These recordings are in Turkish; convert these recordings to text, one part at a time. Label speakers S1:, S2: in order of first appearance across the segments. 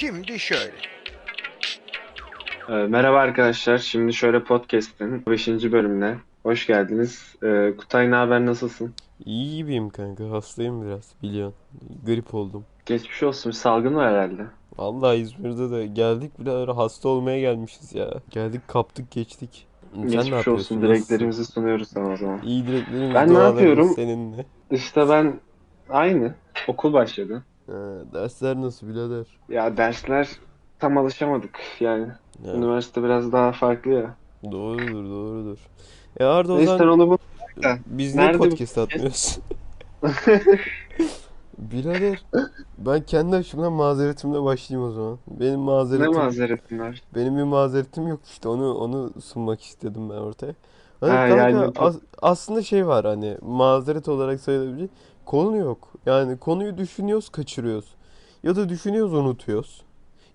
S1: Şimdi şöyle.
S2: Ee, Merhaba arkadaşlar. Şimdi şöyle podcast'in 5. bölümüne hoş geldiniz. Ee, Kutay ne haber nasılsın?
S3: İyi gibiyim kanka. Hastayım biraz biliyorsun. Grip oldum.
S2: Geçmiş olsun. Bir salgın var herhalde.
S3: Vallahi İzmir'de de geldik bile öyle hasta olmaya gelmişiz ya. Geldik kaptık geçtik. Sen ne
S2: Geçmiş
S3: yapıyorsun?
S2: olsun. Dileklerimizi sunuyoruz sana o zaman.
S3: İyi dileklerimiz,
S2: Ben ne
S3: dualarımız
S2: yapıyorum?
S3: seninle.
S2: İşte ben aynı. Okul başladı.
S3: Dersler nasıl birader?
S2: Ya dersler tam alışamadık. Yani
S3: Ya,
S2: üniversite biraz daha farklı ya.
S3: doğrudur doğrudur. E Arda o
S2: Neyse sen
S3: zaman
S2: onu
S3: biz niye
S2: Nerede bu
S3: podcast atmıyoruz? Birader ben kendi açımdan mazeretimle başlayayım o zaman. Benim
S2: Ne
S3: mazeretim
S2: mazeretin var?
S3: Benim bir mazeretim yok işte onu onu sunmak istedim ben ortaya. Hani
S2: Ha,
S3: kanka
S2: yani
S3: as- aslında şey var hani mazeret olarak sayılabilecek konu yok. Yani konuyu düşünüyoruz kaçırıyoruz. Ya da düşünüyoruz unutuyoruz.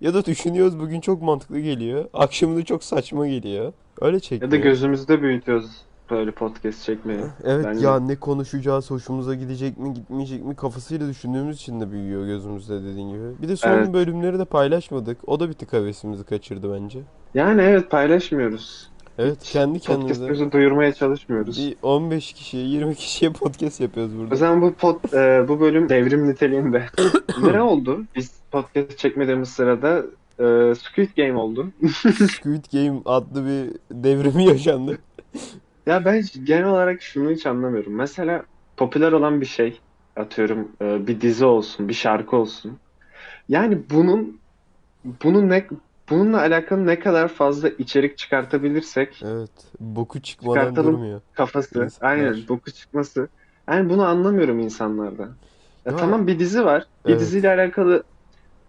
S3: Ya da düşünüyoruz bugün çok mantıklı geliyor. Akşamında çok saçma geliyor. Öyle
S2: Ya da gözümüzde büyütüyoruz böyle podcast çekmeyi.
S3: Evet
S2: Bence.
S3: ya ne konuşacağız, hoşumuza gidecek mi, gitmeyecek mi kafasıyla düşündüğümüz için de büyüyor gözümüzde dediğin gibi. Bir de son
S2: Evet.
S3: bölümleri de paylaşmadık. O da bir tık hevesimizi kaçırdı bence.
S2: Yani evet paylaşmıyoruz.
S3: Evet kendi kendimize.
S2: Podcast'ımızı duyurmaya çalışmıyoruz.
S3: Bir 15 kişiye, 20 kişiye podcast yapıyoruz
S2: O
S3: burada.
S2: zaman bu pod, e, bu bölüm devrim niteliğinde. ne oldu? Biz podcast çekmediğimiz sırada e, Squid Game oldu.
S3: Squid Game adlı bir devrimi yaşandı.
S2: Ya ben genel olarak şunu hiç anlamıyorum. Mesela popüler olan bir şey, atıyorum e, bir dizi olsun, bir şarkı olsun. Yani bunun bunun ne bununla alakalı ne kadar fazla içerik çıkartabilirsek
S3: Evet, boku çıkmadan
S2: Çıkartalım.
S3: durmuyor.
S2: kafası,
S3: İnsanlar.
S2: aynen boku çıkması. Yani bunu anlamıyorum insanlarda. Ya
S3: Ya,
S2: tamam bir dizi var. Bir
S3: evet.
S2: diziyle alakalı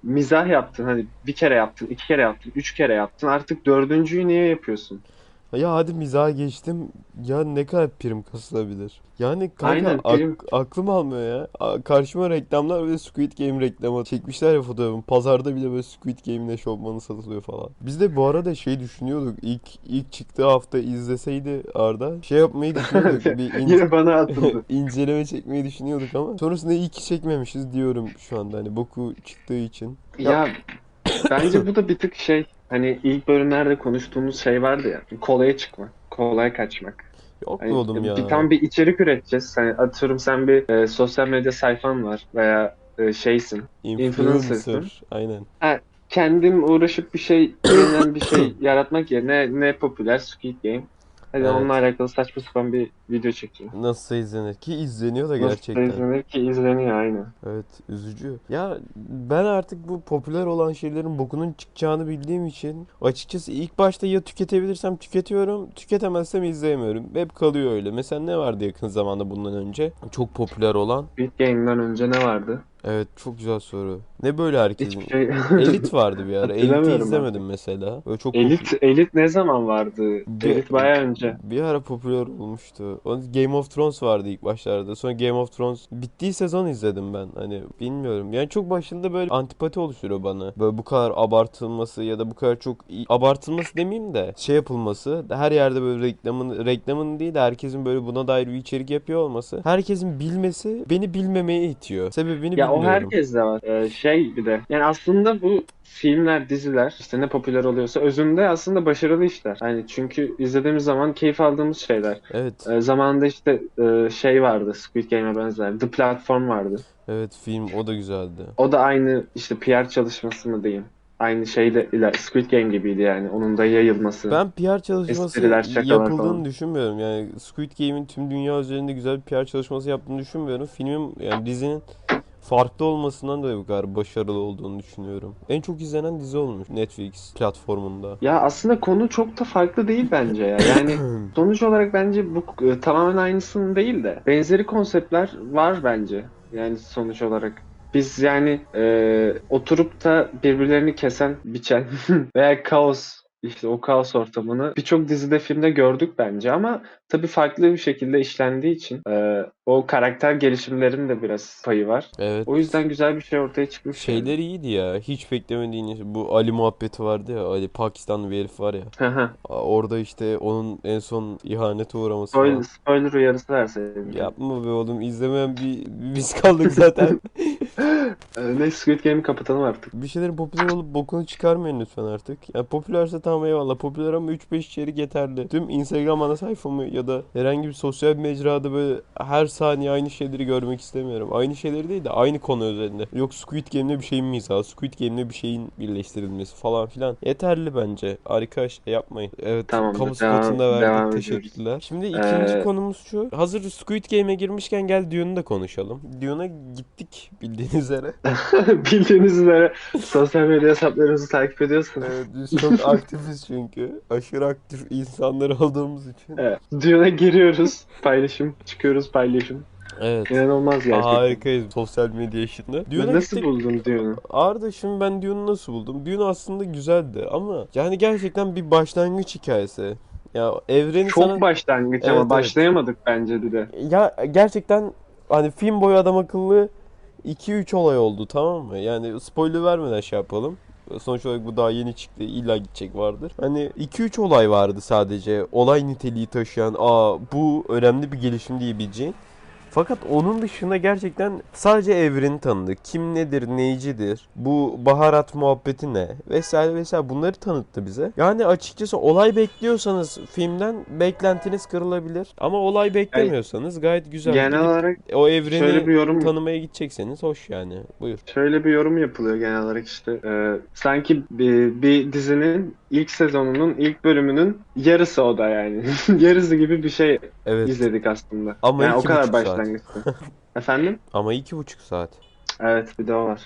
S2: mizah yaptın. Hani bir kere yaptın, iki kere yaptın, üç kere yaptın. Artık dördüncüyü niye yapıyorsun?
S3: Ya hadi mizaha geçtim. Ya ne kadar prim kasılabilir? Yani kanka
S2: Aynen,
S3: ak-
S2: prim.
S3: aklım almıyor ya. A- Karşıma reklamlar ve Squid Game reklamı çekmişler ya fotoğrafını. Pazarda bile böyle Squid Game'in eşofmanı satılıyor falan. Biz de bu arada şey düşünüyorduk. İlk ilk çıktığı hafta izleseydi Arda şey yapmayı düşünüyorduk. Bir in-
S2: Yine bana atıldı.
S3: inceleme çekmeyi düşünüyorduk ama sonrasında iyi ki çekmemişiz diyorum şu anda hani boku çıktığı için.
S2: Ya bence bu da bir tık şey hani ilk bölümlerde konuştuğumuz şey vardı ya kolaya çıkmak, kolay kaçmak.
S3: Yok
S2: Hani
S3: oğlum ya.
S2: bir tam bir içerik üreteceğiz. Hani atıyorum sen bir e, sosyal medya sayfan var veya e, şeysin.
S3: Influencer. Aynen.
S2: Kendin uğraşıp bir şey, bir şey yaratmak yerine ne popüler Squid Game. Hadi
S3: Evet.
S2: onunla alakalı saçma sapan bir video çekeceğim.
S3: Nasıl izlenir ki izleniyor da
S2: Nasıl
S3: gerçekten.
S2: izlenir ki izleniyor aynen.
S3: Evet üzücü. Ya ben artık bu popüler olan şeylerin bokunun çıkacağını bildiğim için açıkçası ilk başta ya tüketebilirsem tüketiyorum, tüketemezsem izleyemiyorum. Hep kalıyor öyle. Mesela ne vardı yakın zamanda bundan önce? Çok popüler olan.
S2: Squid Game'den önce ne vardı?
S3: Evet çok güzel soru. Ne böyle herkesin?
S2: Hiçbir şey.
S3: Elit vardı bir ara. Elit'i
S2: Hatırlamıyorum ben.
S3: izlemedim mesela. Böyle çok
S2: Elit, Elit ne zaman vardı?
S3: Bir-
S2: Elit bayağı önce.
S3: Bir ara popüler olmuştu. O Game of Thrones vardı ilk başlarda. Sonra Game of Thrones bittiği sezon izledim ben. Hani bilmiyorum. Yani çok başında böyle antipati oluşturuyor bana. Böyle bu kadar abartılması ya da bu kadar çok iyi- abartılması demeyeyim de şey yapılması. Her yerde böyle reklamın reklamın değil de herkesin böyle buna dair bir içerik yapıyor olması. Herkesin bilmesi beni bilmemeye itiyor. Sebebini
S2: Ya o
S3: bilmiyorum.
S2: herkes de var. Ee, şey bir de. Yani aslında bu filmler, diziler işte ne popüler oluyorsa özünde aslında başarılı işler. Hani çünkü izlediğimiz zaman keyif aldığımız şeyler.
S3: Evet.
S2: Ee, zamanında işte e, şey vardı Squid Game'e benzer. The Platform vardı.
S3: Evet film o da güzeldi.
S2: O da aynı işte PR çalışması mı diyeyim. Aynı şeyle ile Squid Game gibiydi yani. Onun da yayılması.
S3: Ben PR çalışması yapıldığını
S2: falan.
S3: düşünmüyorum. Yani Squid Game'in tüm dünya üzerinde güzel bir PR çalışması yaptığını düşünmüyorum. Filmin yani dizinin farklı olmasından dolayı bu kadar başarılı olduğunu düşünüyorum. En çok izlenen dizi olmuş Netflix platformunda.
S2: Ya aslında konu çok da farklı değil bence ya. Yani sonuç olarak bence bu e, tamamen aynısının değil de benzeri konseptler var bence. Yani sonuç olarak. Biz yani e, oturup da birbirlerini kesen, biçen veya kaos işte o kaos ortamını birçok dizide filmde gördük bence ama tabii farklı bir şekilde işlendiği için e, o karakter gelişimlerinin de biraz payı var.
S3: Evet.
S2: O yüzden güzel bir şey ortaya çıkmış. yani.
S3: Şeyler iyiydi ya. Hiç beklemediğin bu Ali muhabbeti vardı ya. Ali Pakistanlı bir herif var ya. Orada işte onun en son ihanete uğraması
S2: spoiler,
S3: falan.
S2: spoiler uyarısı verseydin.
S3: Yapma be oğlum izlemeyen bir biz kaldık zaten.
S2: Ee, ne Squid Game'i kapatalım artık.
S3: Bir şeylerin popüler olup bokunu çıkarmayın lütfen artık. Yani popülerse tamam eyvallah. Popüler ama 3-5 içerik yeterli. Tüm Instagram ana sayfamı ya da herhangi bir sosyal mecrada böyle her saniye aynı şeyleri görmek istemiyorum. Aynı şeyleri değil de aynı konu üzerinde. Yok Squid Game'de bir şeyin mizahı, Squid Game'de bir şeyin birleştirilmesi falan filan. Yeterli bence. Harika şey yapmayın. Evet,
S2: Tamamdır,
S3: kamu
S2: devam-
S3: spotunu da
S2: devam
S3: verdik.
S2: ediyoruz.
S3: Teşekkürler. Şimdi ikinci
S2: Ee,
S3: konumuz şu. Hazır Squid Game'e girmişken gel Dune'u da konuşalım. Dune'a gittik bildiğiniz üzere.
S2: Bildiğiniz üzere sosyal medya hesaplarımızı takip ediyorsunuz.
S3: Evet, biz çok aktifiz çünkü. Aşırı aktif insanlar olduğumuz için.
S2: Evet. Düğüne giriyoruz. Paylaşım. Çıkıyoruz paylaşım.
S3: Evet.
S2: İnanılmaz gerçekten.
S3: Harikayız sosyal medya işinde. Dune'a
S2: Nasıl
S3: gittik.
S2: buldun düğünü?
S3: Arda şimdi ben Dune'u nasıl buldum? Dune aslında güzeldi ama yani gerçekten bir başlangıç hikayesi. Ya evreni
S2: Çok
S3: sana...
S2: başlangıç
S3: Evet,
S2: ama
S3: evet.
S2: başlayamadık bence de.
S3: Ya gerçekten hani film boyu adam akıllı 2-3 olay oldu tamam mı? Yani spoiler vermeden şey yapalım. Sonuç olarak bu daha yeni çıktı. illa gidecek vardır. Hani 2-3 olay vardı sadece. Olay niteliği taşıyan. Aa bu önemli bir gelişim diyebileceğin. Fakat onun dışında gerçekten sadece evreni tanıdık. Kim nedir, neycidir, bu baharat muhabbeti ne vesaire vesaire bunları tanıttı bize. Yani açıkçası olay bekliyorsanız filmden beklentiniz kırılabilir. Ama olay beklemiyorsanız gayet güzel.
S2: Genel
S3: Gidip
S2: olarak
S3: o evreni
S2: şöyle bir yorum
S3: tanımaya gidecekseniz hoş yani. Buyur.
S2: Şöyle bir yorum yapılıyor genel olarak işte e, sanki bir, bir dizinin ilk sezonunun ilk bölümünün yarısı o da yani yarısı gibi bir şey
S3: Evet.
S2: izledik aslında.
S3: Ama
S2: yani o kadar başlangıçtı. Efendim?
S3: Ama iki buçuk saat.
S2: Evet bir de o var.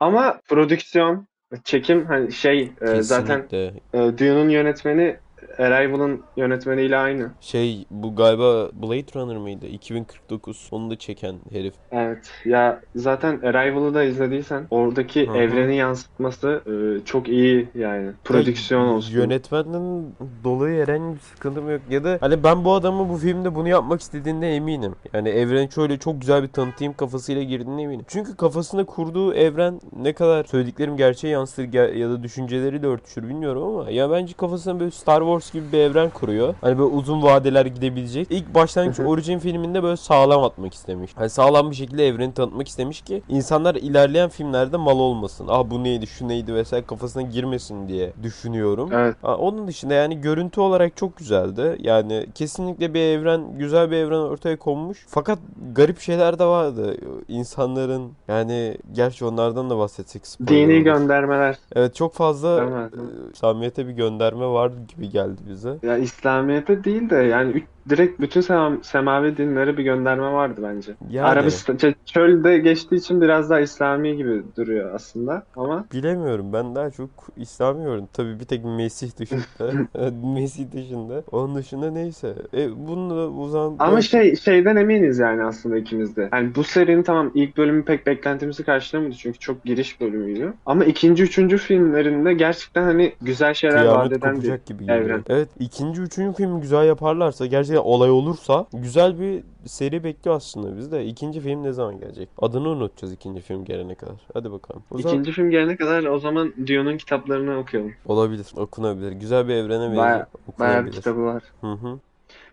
S2: Ama prodüksiyon, çekim hani şey e, zaten
S3: Kesinlikle.
S2: e, Dune'un yönetmeni Arrival'ın yönetmeniyle aynı.
S3: Şey bu galiba Blade Runner mıydı? 2049. Onu da çeken herif.
S2: Evet ya zaten Arrival'ı da izlediysen oradaki
S3: Hı hı.
S2: evreni yansıtması e, çok iyi yani. Prodüksiyon
S3: Ya,
S2: olsun.
S3: Yönetmenden dolayı herhangi bir sıkıntım yok. Ya da hani ben bu adamı bu filmde bunu yapmak istediğinde eminim. Yani evreni şöyle çok güzel bir tanıtayım kafasıyla girdiğine eminim. Çünkü kafasında kurduğu evren ne kadar söylediklerim gerçeğe yansıtır ya da düşünceleriyle örtüşür bilmiyorum ama ya bence kafasında böyle Star Wars gibi bir evren kuruyor. Hani böyle uzun vadeler gidebilecek. İlk başlangıç. Origin filminde böyle sağlam atmak istemiş. Hani sağlam bir şekilde evreni tanıtmak istemiş ki insanlar ilerleyen filmlerde mal olmasın. Ah bu neydi şu neydi vesaire kafasına girmesin diye düşünüyorum.
S2: Evet.
S3: Ha, Onun dışında yani görüntü olarak çok güzeldi. Yani kesinlikle bir evren, güzel bir evren ortaya konmuş. Fakat garip şeyler de vardı. İnsanların yani gerçi onlardan da bahsetsek
S2: Dini
S3: olur.
S2: göndermeler.
S3: Evet çok fazla
S2: Evet.
S3: e, İslamiyet'e bir gönderme var gibi geldi bize.
S2: Ya İslamiyet'e değil de yani direkt bütün sema- semavi dinlere bir gönderme vardı bence.
S3: Yani
S2: Arabistan ç- çölde geçtiği için biraz daha İslami gibi duruyor aslında ama
S3: bilemiyorum ben daha çok İslami gördüm. Tabii bir tek Mesih dışında. Mesih dışında. Onun dışında neyse. E, bunu da o zaman
S2: ama şey şeyden eminiz yani aslında ikimiz de. Yani bu serinin tamam ilk bölümü pek beklentimizi karşılamadı çünkü çok giriş bölümüydü. Ama ikinci, üçüncü filmlerinde gerçekten hani güzel şeyler vaat
S3: Kıyamet
S2: eden bir
S3: gibi
S2: evren.
S3: Evet ikinci üçüncü film güzel yaparlarsa gerçekten olay olursa güzel bir seri bekliyor aslında biz de. İkinci film ne zaman gelecek? Adını unutacağız ikinci film gelene kadar. Hadi bakalım. O zaman
S2: İkinci film gelene kadar o zaman Dune'un kitaplarını okuyalım.
S3: olabilir, okunabilir. Güzel bir evrene
S2: Baya-
S3: benziyor.
S2: Bayağı bir kitabı var.
S3: Hı hı.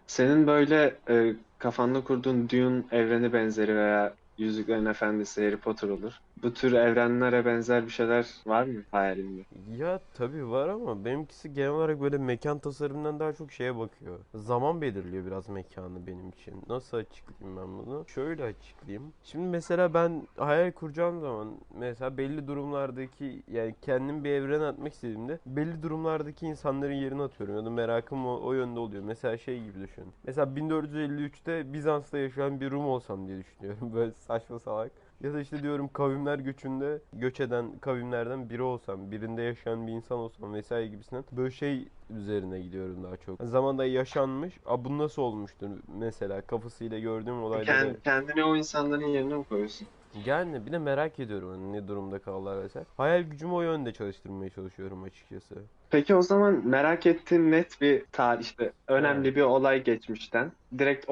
S2: Senin böyle e, kafanda kurduğun Dune evreni benzeri veya Yüzüklerin Efendisi, Harry Potter olur. Bu tür evrenlere benzer bir şeyler var mı hayalinde?
S3: Ya tabii var ama benimkisi genel olarak böyle mekan tasarımından daha çok şeye bakıyor. Zaman belirliyor biraz mekanı benim için. Nasıl açıklayayım ben bunu? Şöyle açıklayayım. Şimdi mesela ben hayal kuracağım zaman mesela belli durumlardaki yani kendim bir evrene atmak istediğimde belli durumlardaki insanların yerine atıyorum ya da merakım o, o yönde oluyor. Mesela şey gibi düşün. Mesela 1453'te Bizans'ta yaşayan bir Rum olsam diye düşünüyorum. Böyle saçma salak. Ya da işte diyorum kavimler göçünde göç eden kavimlerden biri olsam, birinde yaşayan bir insan olsam vesaire gibisinden böyle şey üzerine gidiyorum daha çok. Zamanda yaşanmış, a bu nasıl olmuştur mesela kafasıyla gördüğüm olayları.
S2: Kend- kendini o insanların yerine mi koyuyorsun?
S3: Yani bir de merak ediyorum hani ne durumda kalırlar vesaire. Hayal gücümü o yönde çalıştırmaya çalışıyorum açıkçası.
S2: Peki o zaman merak ettiğin net bir tarih işte önemli bir olay geçmişten. Direkt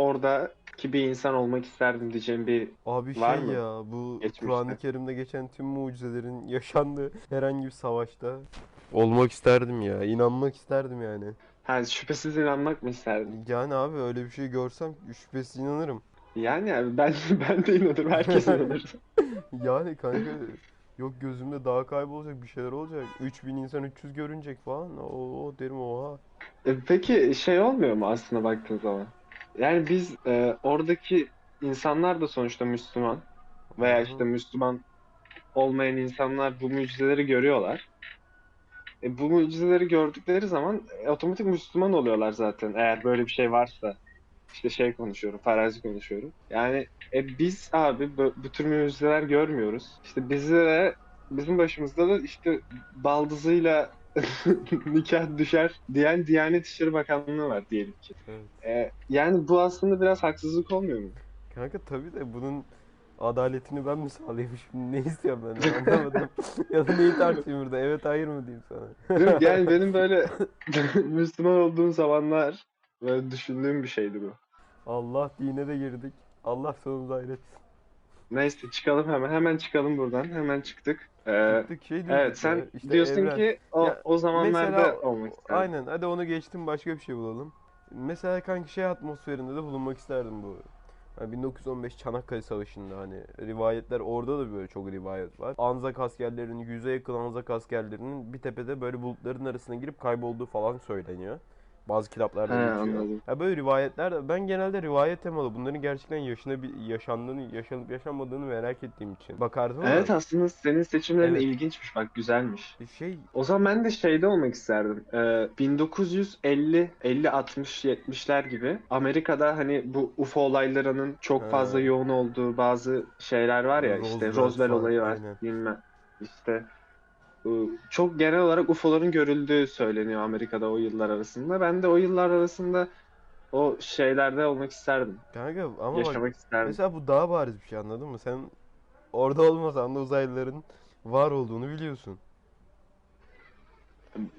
S2: oradaki bir insan olmak isterdim diyeceğim bir
S3: Abi
S2: Var
S3: şey
S2: mı?
S3: ya bu
S2: Geçmişte.
S3: Kur'an-ı Kerim'de geçen tüm mucizelerin yaşandığı herhangi bir savaşta olmak isterdim ya. inanmak isterdim yani.
S2: ha, şüphesiz inanmak mı isterdin?
S3: Yani abi öyle bir şey görsem şüphesiz inanırım.
S2: Yani abi ben ben de inanırım herkes inanır.
S3: Yani kanka yok gözümde daha kaybolacak bir şeyler olacak. 3000 insan 300 görünecek falan. O, o derim oha.
S2: E, Peki şey olmuyor mu aslında baktığın zaman? Yani biz e, oradaki insanlar da sonuçta Müslüman veya işte Müslüman olmayan insanlar bu mucizeleri görüyorlar. E, bu mucizeleri gördükleri zaman e, otomatik Müslüman oluyorlar zaten eğer böyle bir şey varsa. İşte şey konuşuyorum, farazi konuşuyorum. Yani e, biz abi bu, bu tür mucizeler görmüyoruz. İşte bize de bizim başımızda da işte baldızıyla nikah düşer diyen Diyanet İşleri Bakanlığı var diyelim ki.
S3: Evet.
S2: E, yani bu aslında biraz haksızlık olmuyor mu?
S3: Kanka tabii de bunun adaletini ben mi sağlayayım şimdi? Ne istiyorum ben de anlamadım. ya da neyi tartışayım burada? Evet hayır mı diyeyim sana?
S2: Değil mi? Yani benim böyle Müslüman olduğum zamanlar böyle düşündüğüm bir şeydi bu.
S3: Allah dine de girdik. Allah sonumuzu hayretsin.
S2: Neyse çıkalım hemen. Hemen çıkalım buradan. Hemen çıktık. Ee,
S3: Çıktık şey diyorduk
S2: evet sen
S3: ya, işte
S2: diyorsun
S3: evren.
S2: ki o,
S3: Ya,
S2: o zamanlarda
S3: mesela-
S2: olmak isterdim.
S3: Aynen hadi onu geçtim başka bir şey bulalım. Mesela kanki şey atmosferinde de bulunmak isterdim bu. Yani 1915 Çanakkale Savaşı'nda hani rivayetler orada da böyle çok rivayet var. Anzak askerlerinin yüze yakın Anzak askerlerinin bir tepede böyle bulutların arasına girip kaybolduğu falan söyleniyor. Bazı kitaplarda
S2: He,
S3: geçiyor.
S2: anladım.
S3: Ya böyle rivayetler ben genelde rivayet temalı bunların gerçekten yaşına bir yaşandığını, yaşanıp yaşanmadığını merak ettiğim için bakardım
S2: Evet aslında senin seçimlerin
S3: Evet.
S2: ilginçmiş bak güzelmiş.
S3: şey
S2: O zaman ben de şeyde olmak isterdim. Ee, 1950, 50, 60, 70'ler gibi Amerika'da hani bu UFO olaylarının çok
S3: He.
S2: fazla yoğun olduğu bazı şeyler var ya işte
S3: Roosevelt
S2: Roswell
S3: falan,
S2: olayı var
S3: aynen.
S2: bilmem işte çok genel olarak UFO'ların görüldüğü söyleniyor Amerika'da o yıllar arasında. Ben de o yıllar arasında o şeylerde olmak isterdim.
S3: kanka ama bak
S2: Yaşamak isterdim.
S3: Mesela bu daha bariz bir şey anladın mı? Sen orada olmasan da uzaylıların var olduğunu biliyorsun.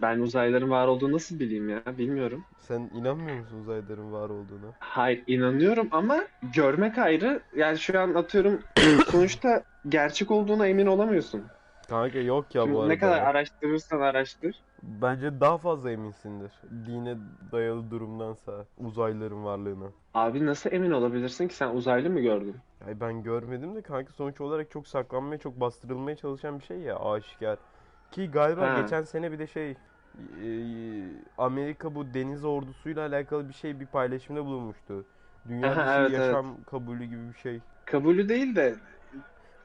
S2: Ben uzaylıların var olduğunu nasıl bileyim ya? Bilmiyorum.
S3: Sen inanmıyor musun uzaylıların var olduğuna?
S2: Hayır inanıyorum ama görmek ayrı. Yani şu an atıyorum sonuçta gerçek olduğuna emin olamıyorsun.
S3: Kanka yok ya
S2: Şimdi
S3: bu arada.
S2: ne kadar araştırırsan araştır.
S3: Bence daha fazla eminsindir. Dine dayalı durumdansa uzaylıların varlığına.
S2: Abi nasıl emin olabilirsin ki sen uzaylı mı gördün?
S3: Ay ben görmedim de kanka sonuç olarak çok saklanmaya, çok bastırılmaya çalışan bir şey ya aşikar. Ki galiba
S2: Ha.
S3: geçen sene bir de şey e, Amerika bu deniz ordusuyla alakalı bir şey bir paylaşımda bulunmuştu. Dünya dışı
S2: evet,
S3: yaşam kabulü gibi bir şey.
S2: Kabulü değil de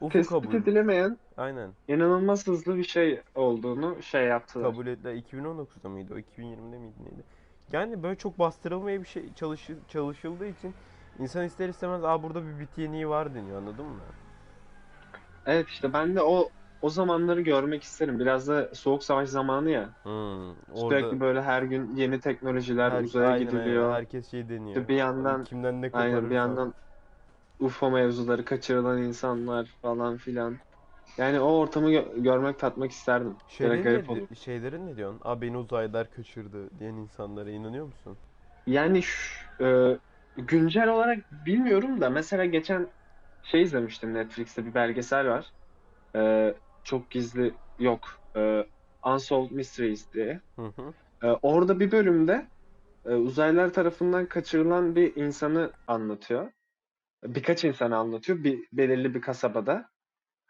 S2: Tespit
S3: kabul.
S2: edilemeyen
S3: Aynen.
S2: inanılmaz hızlı bir şey olduğunu şey yaptılar.
S3: Kabul ettiler. 2019'da mıydı o? 2020'de miydi neydi? Yani böyle çok bastırılmaya bir şey çalışı, çalışıldığı için insan ister istemez aa burada bir bit yeniği var deniyor anladın mı?
S2: Evet işte ben de o o zamanları görmek isterim. Biraz da soğuk savaş zamanı ya.
S3: Hmm,
S2: Sürekli
S3: orada
S2: böyle her gün yeni teknolojiler
S3: her-
S2: uzaya
S3: aynen, aynen.
S2: gidiliyor.
S3: herkes şey deniyor.
S2: İşte bir yandan
S3: kimden ne
S2: aynen bir yandan UFO mevzuları, kaçırılan insanlar falan filan. Yani o ortamı gö- görmek, tatmak isterdim. Gerek
S3: Şeylerin
S2: garip
S3: ne,
S2: olur.
S3: şeylerin ne diyorsun? Aa beni uzaylılar kaçırdı diyen insanlara inanıyor musun?
S2: Yani şu- e, güncel olarak bilmiyorum da mesela geçen şey izlemiştim Netflix'te bir belgesel var. E, çok gizli yok. E, Unsolved Mysteries diye.
S3: Hı hı.
S2: E, orada bir bölümde e, uzaylılar tarafından kaçırılan bir insanı anlatıyor. Birkaç insanı anlatıyor bir belirli bir kasabada.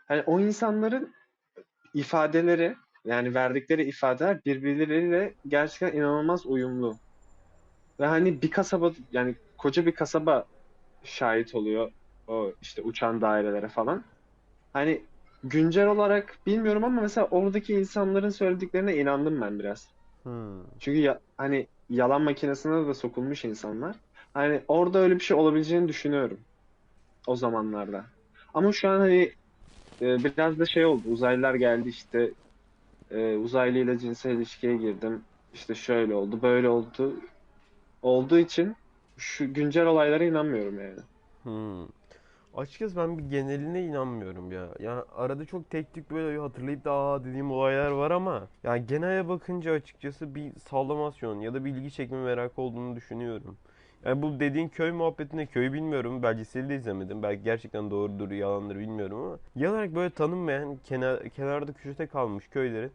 S2: Hani o insanların ifadeleri yani verdikleri ifadeler birbirleriyle gerçekten inanılmaz uyumlu. Ve hani bir kasaba yani koca bir kasaba şahit oluyor o işte uçan dairelere falan. Hani güncel olarak bilmiyorum ama mesela oradaki insanların söylediklerine inandım ben biraz.
S3: Hmm.
S2: Çünkü ya, hani yalan makinesine de sokulmuş insanlar. Hani orada öyle bir şey olabileceğini düşünüyorum. O zamanlarda. Ama şu an hani e, biraz da şey oldu. Uzaylılar geldi işte e, uzaylıyla cinsel ilişkiye girdim. İşte şöyle oldu, böyle oldu. Olduğu için şu güncel olaylara inanmıyorum yani.
S3: Hmm. Açıkçası ben bir geneline inanmıyorum ya. Ya arada çok tek tük böyle hatırlayıp da aa dediğim olaylar var ama yani genele bakınca açıkçası bir sallamasyon ya da bir ilgi çekme merakı olduğunu düşünüyorum. Yani bu dediğin köy muhabbetinde köyü bilmiyorum. Belgeseli de izlemedim. Belki gerçekten doğrudur, yalandır bilmiyorum ama genel olarak böyle tanınmayan kenar, kenarda köşede kalmış köylerin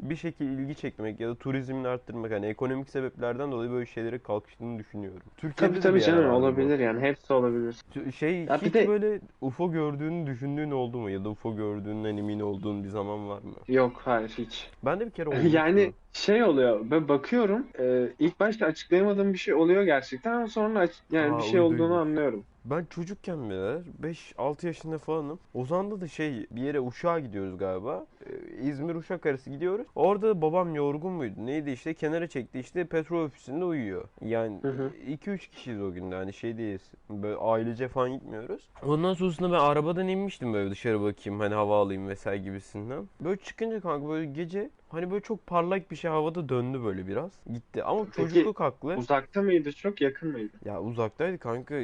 S3: bir şekilde ilgi çekmek ya da turizmini arttırmak hani ekonomik sebeplerden dolayı böyle şeylere kalkıştığını düşünüyorum. Türkiye'de
S2: Tabii tabii canım
S3: var bu.
S2: olabilir yani hepsi olabilir.
S3: Şey
S2: Ya
S3: hiç
S2: de-
S3: böyle UFO gördüğünü düşündüğün oldu mu ya da UFO gördüğünden emin olduğun bir zaman var mı?
S2: Yok hayır hiç.
S3: Ben de bir kere
S2: Yani
S3: olmuştu.
S2: Şey oluyor ben bakıyorum e, ilk başta açıklayamadığım bir şey oluyor gerçekten ama sonra aç- yani
S3: Aa,
S2: bir şey olduğunu
S3: uyduymuş.
S2: anlıyorum.
S3: Ben çocukken bile 5-6 yaşında falanım. Ozan'da da şey bir yere Uşak'a gidiyoruz galiba. Ee, İzmir Uşak arası gidiyoruz. Orada da babam yorgun muydu? Neydi işte kenara çekti işte petrol ofisinde uyuyor. Yani
S2: Hı hı.
S3: 2-3 kişiyiz o günde hani şey değiliz. Böyle ailece falan gitmiyoruz. Ondan sonrasında ben arabadan inmiştim böyle dışarı bakayım hani hava alayım vesaire gibisinden. Böyle çıkınca kanka böyle gece hani böyle çok parlak bir şey havada döndü böyle biraz. Gitti ama
S2: Peki,
S3: çocukluk haklı.
S2: Uzakta mıydı çok yakın mıydı?
S3: Ya uzaktaydı kanka.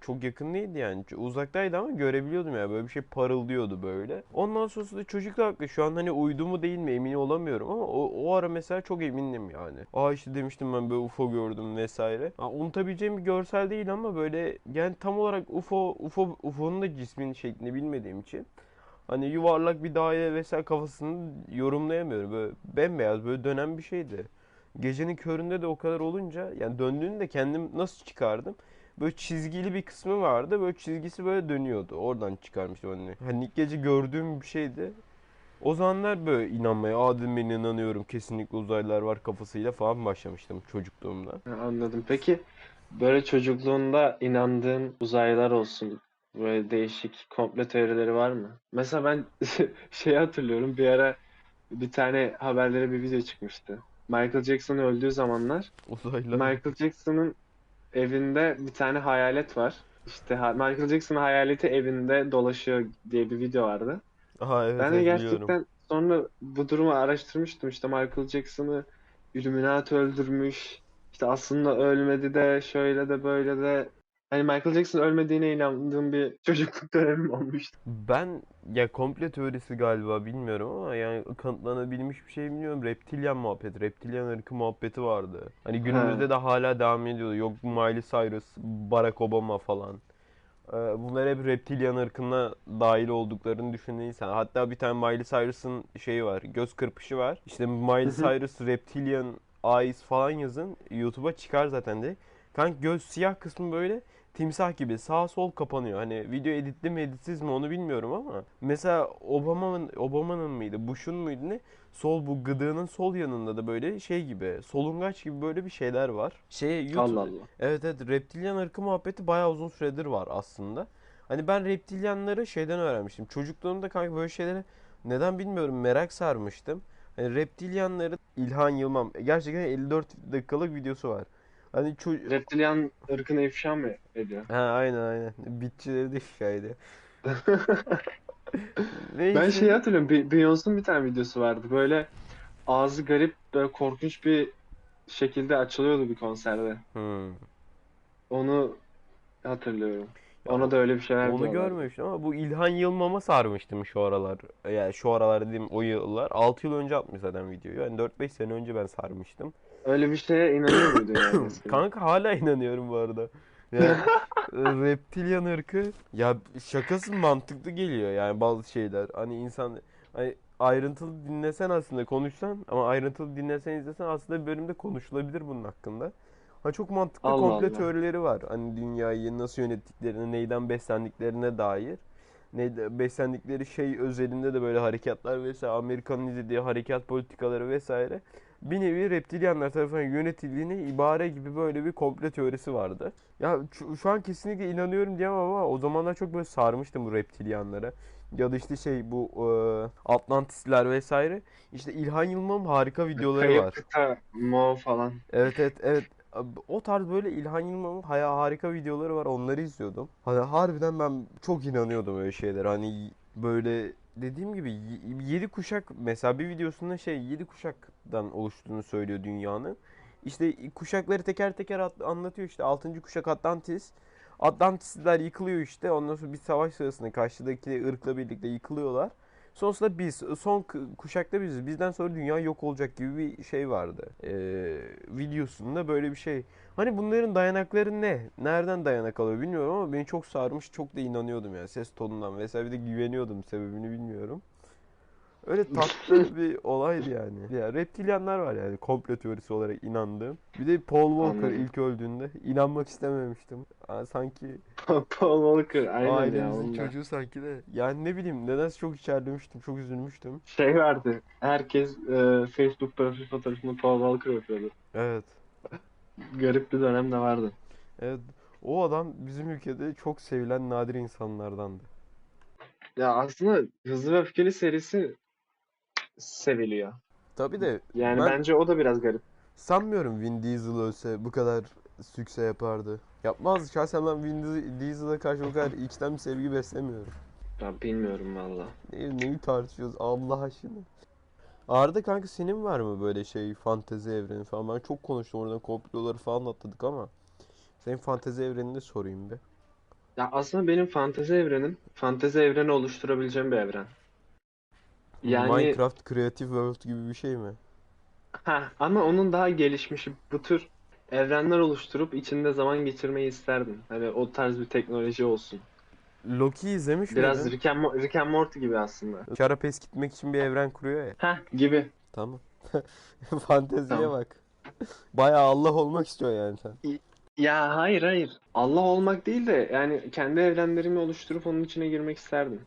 S3: Çok yakın değildi yani. Uzaktaydı ama görebiliyordum ya. Böyle bir şey parıldıyordu böyle. Ondan sonrasında da çocuk da haklı. Şu an hani uydu mu değil mi emin olamıyorum ama o, o ara mesela çok emindim yani. Aa işte demiştim ben böyle UFO gördüm vesaire. Ha, unutabileceğim bir görsel değil ama böyle yani tam olarak UFO UFO UFO'nun da cisminin şeklini bilmediğim için Hani yuvarlak bir daire vesaire kafasını yorumlayamıyorum. Böyle bembeyaz böyle dönen bir şeydi. Gecenin köründe de o kadar olunca yani döndüğünü de kendim nasıl çıkardım? Böyle çizgili bir kısmı vardı. Böyle çizgisi böyle dönüyordu. Oradan çıkarmıştım hani. Hani ilk gece gördüğüm bir şeydi. O zamanlar böyle inanmaya, aa ben inanıyorum kesinlikle uzaylılar var kafasıyla falan başlamıştım çocukluğumda.
S2: Anladım. Peki böyle çocukluğunda inandığın uzaylılar olsun. Böyle değişik komplo teorileri var mı? Mesela ben şeyi hatırlıyorum. Bir ara bir tane haberlere bir video çıkmıştı. Michael Jackson öldüğü zamanlar
S3: Uzaylılar.
S2: Michael Jackson'ın evinde bir tane hayalet var. İşte ha- Michael Jackson'ın hayaleti evinde dolaşıyor diye bir video vardı.
S3: Aha evet,
S2: Ben de
S3: evet,
S2: gerçekten
S3: biliyorum.
S2: sonra bu durumu araştırmıştım. İşte Michael Jackson'ı Illuminati öldürmüş. İşte aslında ölmedi de şöyle de böyle de. Hani Michael Jackson ölmediğine inandığım bir çocukluk dönemim olmuştu.
S3: Ben ya komple teorisi galiba bilmiyorum ama yani kanıtlanabilmiş bir şey bilmiyorum. Reptilyan muhabbeti, reptilyan ırkı muhabbeti vardı. Hani günümüzde
S2: Ha.
S3: de hala devam ediyor. Yok Miley Cyrus, Barack Obama falan. Ee, Bunlar hep reptilyan ırkına dahil olduklarını düşünen insan. Hatta bir tane Miley Cyrus'ın şeyi var, göz kırpışı var. İşte Miley. Cyrus reptilyan eyes falan yazın. YouTube'a çıkar zaten de. Kanka göz siyah kısmı böyle timsah gibi sağ sol kapanıyor. Hani video editli mi editsiz mi onu bilmiyorum ama mesela Obama'nın Obama'nın mıydı, Bush'un muydu ne? Sol bu gıdığının sol yanında da böyle şey gibi, solungaç gibi böyle bir şeyler var. Şey YouTube
S2: Allah Allah.
S3: Evet evet reptilyan ırkı muhabbeti bayağı uzun süredir var aslında. Hani ben reptilyanları şeyden öğrenmiştim. Çocukluğumda kanka böyle şeylere neden bilmiyorum merak sarmıştım. Hani reptilyanları İlhan Yılmaz gerçekten 54 dakikalık videosu var. Hani ço-
S2: Reptilyan ırkını ifşa mı ediyor?
S3: Ha aynen aynen. Bitçileri de şikayet.
S2: Ben
S3: Neyse.
S2: şeyi hatırlıyorum. Be- bir tane videosu vardı. Böyle ağzı garip, böyle korkunç bir şekilde açılıyordu bir konserde.
S3: Hmm.
S2: Onu hatırlıyorum. Ona da öyle bir şeyler
S3: Onu
S2: diyorlardı.
S3: görmemiştim ama bu İlhan Yılmaz'a sarmıştım şu aralar. Yani şu aralar dediğim o yıllar. 6 yıl önce atmış zaten videoyu. Yani 4-5 sene önce ben sarmıştım.
S2: Öyle bir şeye inanıyor muydun yani?
S3: Kanka hala inanıyorum bu arada. Yani reptilyan ırkı ya şakası mantıklı geliyor yani bazı şeyler. Hani insan hani ayrıntılı dinlesen aslında konuşsan ama ayrıntılı dinlesen izlesen aslında bir bölümde konuşulabilir bunun hakkında. Ha çok mantıklı
S2: Allah
S3: komple
S2: Allah.
S3: teorileri var. Hani dünyayı nasıl yönettiklerine, neyden beslendiklerine dair. Ne beslendikleri şey özelinde de böyle harekatlar vesaire Amerika'nın izlediği harekat politikaları vesaire bir nevi reptilyanlar tarafından yönetildiğine ibare gibi böyle bir komple teorisi vardı. Ya şu, an kesinlikle inanıyorum diyemem ama o zamanlar çok böyle sarmıştım bu reptilyanlara. Ya da işte şey bu e, Atlantisler vesaire. İşte İlhan Yılmaz'ın harika videoları
S2: Kayıp
S3: var.
S2: kıta, Mo falan.
S3: Evet evet evet. O tarz böyle İlhan Yılmaz'ın harika videoları var. Onları izliyordum. Hani harbiden ben çok inanıyordum öyle şeyler. Hani böyle dediğim gibi 7 kuşak mesela bir videosunda şey 7 kuşaktan oluştuğunu söylüyor dünyanın. İşte kuşakları teker teker at- anlatıyor işte 6. kuşak Atlantis. Atlantisliler yıkılıyor işte. Ondan sonra bir savaş sırasında karşıdaki ırkla birlikte yıkılıyorlar. Sonrasında biz, son kuşakta biziz. Bizden sonra dünya yok olacak gibi bir şey vardı. Ee, videosunda böyle bir şey. Hani bunların dayanakları ne? Nereden dayanak alıyor bilmiyorum ama beni çok sarmış. Çok da inanıyordum yani ses tonundan vesaire. Bir de güveniyordum sebebini bilmiyorum. Öyle tatlı bir olaydı yani. Ya reptilyanlar var yani komplo teorisi olarak inandığım. Bir de Paul Walker
S2: Anladım.
S3: ilk öldüğünde inanmak istememiştim. Aa, sanki
S2: Paul Walker aynen ya.
S3: ailemizin
S2: onlar.
S3: çocuğu sanki de. Yani ne bileyim nedense çok içerlemiştim, çok üzülmüştüm.
S2: Şey vardı. Herkes e, Facebook profil fotoğrafını Paul Walker yapıyordu.
S3: Evet.
S2: Garip bir dönem de vardı.
S3: Evet. O adam bizim ülkede çok sevilen nadir insanlardandı.
S2: Ya aslında Hızlı ve Öfkeli serisi seviliyor.
S3: Tabii de
S2: Yani
S3: Ben-
S2: bence o da biraz garip.
S3: sanmıyorum Vin Diesel ölse bu kadar sükse yapardı. Yapmaz. Şahsen ben Vin Diesel- Diesel'a karşı bu kadar içten bir sevgi beslemiyorum.
S2: Ya bilmiyorum valla.
S3: Ne, neyi tartışıyoruz Allah aşkına. Arda kanka senin var mı böyle şey fantezi evreni falan? Ben çok konuştum oradan komploları falan atladık ama senin fantezi evrenini de sorayım bir.
S2: Ya aslında benim fantezi evrenim, fantezi evreni oluşturabileceğim bir evren. Yani
S3: Minecraft Creative World gibi bir şey mi?
S2: ha ama onun daha gelişmişi bu tür evrenler oluşturup içinde zaman geçirmeyi isterdim. Hani o tarz bir teknoloji olsun.
S3: Loki izlemiş
S2: Biraz
S3: miydin?
S2: Rick and, Mo- Rick and Morty gibi aslında.
S3: Şarap eskitmek için bir evren kuruyor ya.
S2: Ha gibi.
S3: Tamam. Fanteziye
S2: Tamam.
S3: bak. Bayağı Allah olmak istiyor yani sen.
S2: Ya hayır hayır. Allah olmak değil de yani kendi evrenlerimi oluşturup onun içine girmek isterdim.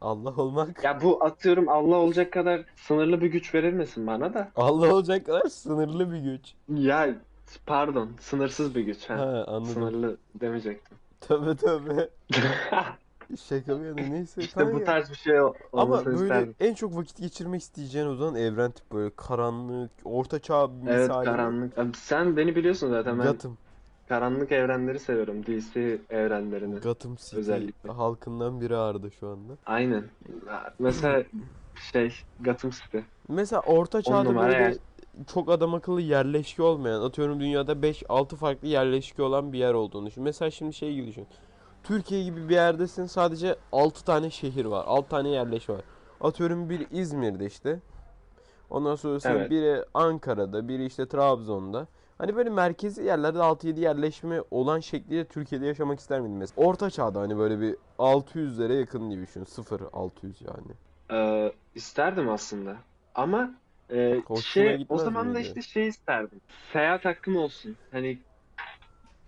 S3: Allah olmak.
S2: Ya bu atıyorum Allah olacak kadar sınırlı bir güç verilmesin bana da.
S3: Allah olacak kadar sınırlı bir güç.
S2: Ya pardon, sınırsız bir güç. Ha.
S3: Ha anladım.
S2: Sınırlı demeyecektim.
S3: Tövbe tövbe. Şaka bir yana neyse.
S2: İşte bu tarz bir şey ol-
S3: Ama
S2: olmasını
S3: böyle
S2: isterdim.
S3: en çok vakit geçirmek isteyeceğin o zaman evren tip böyle karanlık, orta çağ
S2: Evet
S3: misali.
S2: karanlık. Abi sen beni biliyorsun zaten ben
S3: Gotham.
S2: Karanlık evrenleri seviyorum. DC evrenlerini.
S3: Gotham City
S2: Özellikle.
S3: halkından biri Arda şu anda.
S2: Aynen. Mesela şey Gotham City.
S3: Mesela orta çağda böyle
S2: yer.
S3: çok adam akıllı yerleşke olmayan, atıyorum dünyada 5-6 farklı yerleşke olan bir yer olduğunu düşün. Mesela şimdi şey gibi düşün. Türkiye gibi bir yerdesin sadece 6 tane şehir var. 6 tane yerleşke var. Atıyorum biri İzmir'de işte. Ondan sonrasında
S2: Evet.
S3: biri Ankara'da, biri işte Trabzon'da. Hani böyle merkezi yerlerde 6-7 yerleşme olan şekliyle Türkiye'de yaşamak ister miydin mesela? Orta çağda hani böyle bir 600'lere yakın gibi düşün. 0-600 yani.
S2: Ee, isterdim aslında. Ama e,
S3: Hoşuna
S2: şey o
S3: gitmez
S2: zaman da
S3: miydi?
S2: işte şey isterdim. Seyahat hakkım olsun. Hani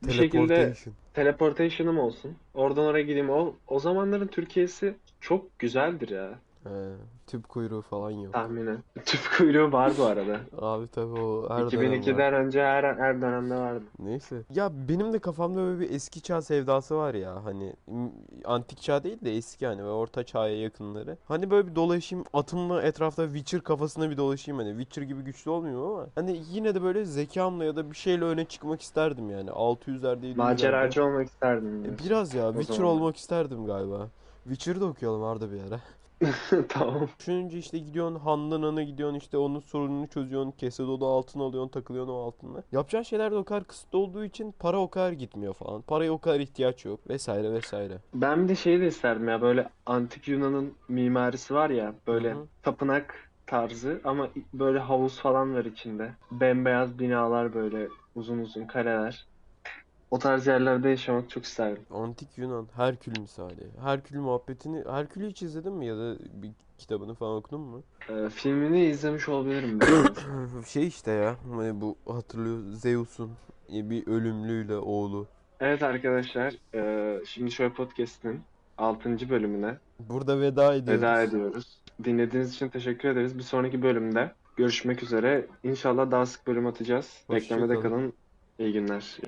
S2: bir şekilde
S3: Teleportation.
S2: teleportation'ım olsun. Oradan oraya gideyim. O o zamanların Türkiye'si çok güzeldir ya
S3: He, tüp kuyruğu falan yok.
S2: tahminen. Tüp kuyruğu var bu arada.
S3: Abi tabii o her dönem var.
S2: 2002'den önce her her dönemde vardı.
S3: Neyse. Ya benim de kafamda böyle bir eski çağ sevdası var ya. Hani antik çağ değil de eski hani ve orta çağa yakınları. Hani böyle bir dolaşayım atımla etrafta Witcher kafasına bir dolaşayım hani. Witcher gibi güçlü olmuyor ama hani yine de böyle zekamla ya da bir şeyle öne çıkmak isterdim yani. 600'lerde 700'lerde.
S2: Maceracı olmak isterdim.
S3: E, Biraz ya
S2: O
S3: Witcher
S2: zaman
S3: olmak isterdim galiba. Witcher'ı da okuyalım Arda bir ara.
S2: Tamam.
S3: Düşününce işte gidiyorsun Handan Han'a gidiyorsun işte onun sorununu çözüyorsun. Kesedoğlu altın alıyorsun takılıyorsun o altınla. Yapacağın şeyler de o kadar kısıtlı olduğu için para o kadar gitmiyor falan. Paraya o kadar ihtiyaç yok vesaire vesaire.
S2: Ben bir de şey de isterdim ya böyle antik Yunan'ın mimarisi var ya böyle
S3: Hı hı.
S2: tapınak tarzı ama böyle havuz falan var içinde. Bembeyaz binalar böyle uzun uzun kaleler. O tarz yerlerde yaşamak çok isterdim.
S3: Antik Yunan Herkül misali. Herkül muhabbetini Herkül'ü hiç izledin mi ya da bir kitabını falan okudun mu?
S2: Ee, filmini izlemiş olabilirim.
S3: Şey işte ya hani bu hatırlıyor Zeus'un bir ölümlüyle oğlu.
S2: Evet arkadaşlar, e, şimdi şöyle podcast'in 6. bölümüne
S3: Burada veda ediyoruz.
S2: veda ediyoruz. Dinlediğiniz için teşekkür ederiz. Bir sonraki bölümde görüşmek üzere. İnşallah daha sık bölüm atacağız.
S3: Hoşça
S2: Beklemede kalın. İyi günler.